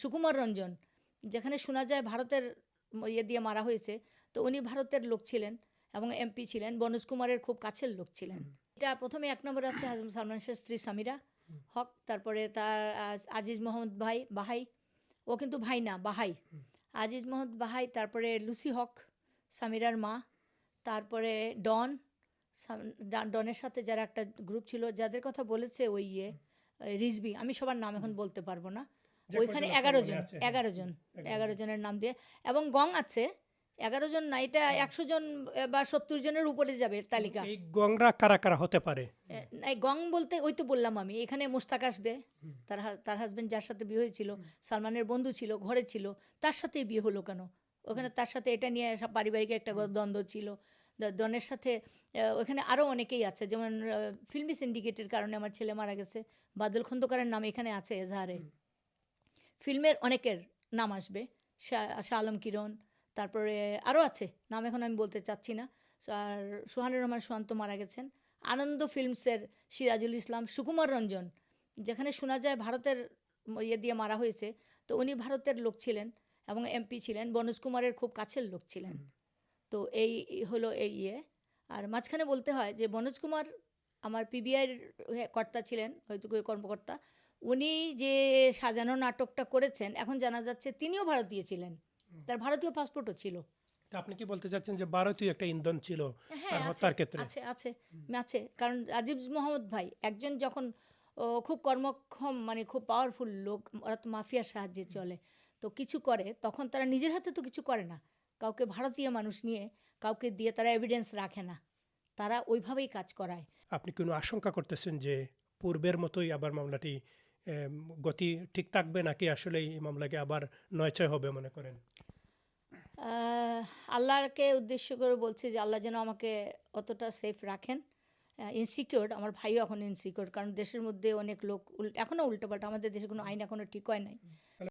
সুকুমার রঞ্জন, যেখানে শোনা যায় ভারতের ইয়ে দিয়ে মারা হয়েছে, তো উনি ভারতের লোক ছিলেন এবং এমপি ছিলেন, বনোজ কুমারের খুব কাছের লোক ছিলেন। এটা প্রথমে এক নম্বরে আছে সালমান শাহের স্ত্রী সামিরা হক, তারপরে তার আজিজ মোহাম্মদ ভাই, বাহাই, ও কিন্তু ভাই না, বাহাই। আজিজ মোহাম্মদ বাহাই, তারপরে লুসি হক, সামিরার মা, তারপরে ডন ডনের সাথে যারা একটা গ্রুপ ছিল, যাদের কথা বলেছে ওই ইয়ে রিজবি আমি সবার নাম এখন বলতে পারব না। ওইখানে এগারো জন এগারো জন এগারো জনের নাম দিয়ে। এবং গং আছে এগারো জন না এটা একশো জন বা সত্তর জনের উপরে যাবে তালিকা। এই গংরা কারা কারা হতে পারে? এই গং বলতে ওই তো বললাম আমি এখানে মোস্তাক আসবে তার তার হাজবেন্ড যার সাথে বিয়ে হয়েছিল সালমানের বন্ধু ছিল ঘরে ছিল তার সাথেই বিয়ে হলো কেন? ওখানে তার সাথে এটা নিয়ে সব পারিবারিক একটা দ্বন্দ্ব ছিল। দ- ডনের সাথে ওখানে আরও অনেকেই আছে যেমন ফিল্মি সিন্ডিকেটের কারণে আমার ছেলে মারা গেছে বাদল খন্দকারের নাম এখানে আছে এজাহারে। ফিল্মের অনেকের নাম আসবে। শাহ আলম কিরণ তারপরে আরও আছে নাম এখন আমি বলতে চাচ্ছি না। আর সোহানুর রহমান সোহান্ত মারা গেছেন। আনন্দ ফিল্মসের সিরাজুল ইসলাম সুকুমার রঞ্জন যেখানে শোনা যায় ভারতের ইয়ে দিয়ে মারা হয়েছে। তো উনি ভারতের লোক ছিলেন এবং এমপি ছিলেন বনোজ কুমারের খুব কাছের লোক ছিলেন। তো এই হলো এই ইয়ে। আর মাঝখানে বলতে হয় যে বনোজ কুমার আমার পিবিআইয়ের কর্তা ছিলেন হয়তো কর্মকর্তা। উনি যে সাজানো নাটকটা করেছেন এখন জানা যাচ্ছে তিনিও ভারতীয় ছিলেন। তার ভারতীয় পাসপোর্টও ছিল। তা আপনি কি বলতে চাচ্ছেন যে ভারতীয় একটা ইন্ধন ছিল হ্যাঁ তার হত্যার ক্ষেত্রে? আছে আছে আছে। কারণ আজিজ মোহাম্মদ ভাই একজন যখন খুব কর্মক্ষম মানে খুব পাওয়ারফুল লোক ওরা তো মাফিয়ার সাহায্যে চলে তো কিছু করে তখন তারা নিজের হাতে তো কিছু করে না। কাউকে ভারতীয় মানুষ নিয়ে কাউকে দিয়ে তারা এভিডেন্স রাখে না। তারা ওইভাবেই কাজ করায়। আপনি কোনো আশঙ্কা করতেছেন যে পূর্বের মতোই আবার মামলাটি গতি ঠিক থাকবে নাকি আসলে এই মামলাকে আবার নয় ছয় হবে মনে করেন? আল্লাহকে উদ্দেশ্য করে বলছি যে আল্লাহ যেন আমাকে অতটা সেফ রাখেন। ইনসিকিউর আমার ভাইও এখন ইনসিকিউর কারণ দেশের মধ্যে অনেক লোক এখনও উল্টোপাল্টা, আমাদের দেশে কোনো আইন এখনও ঠিক হয় নাই।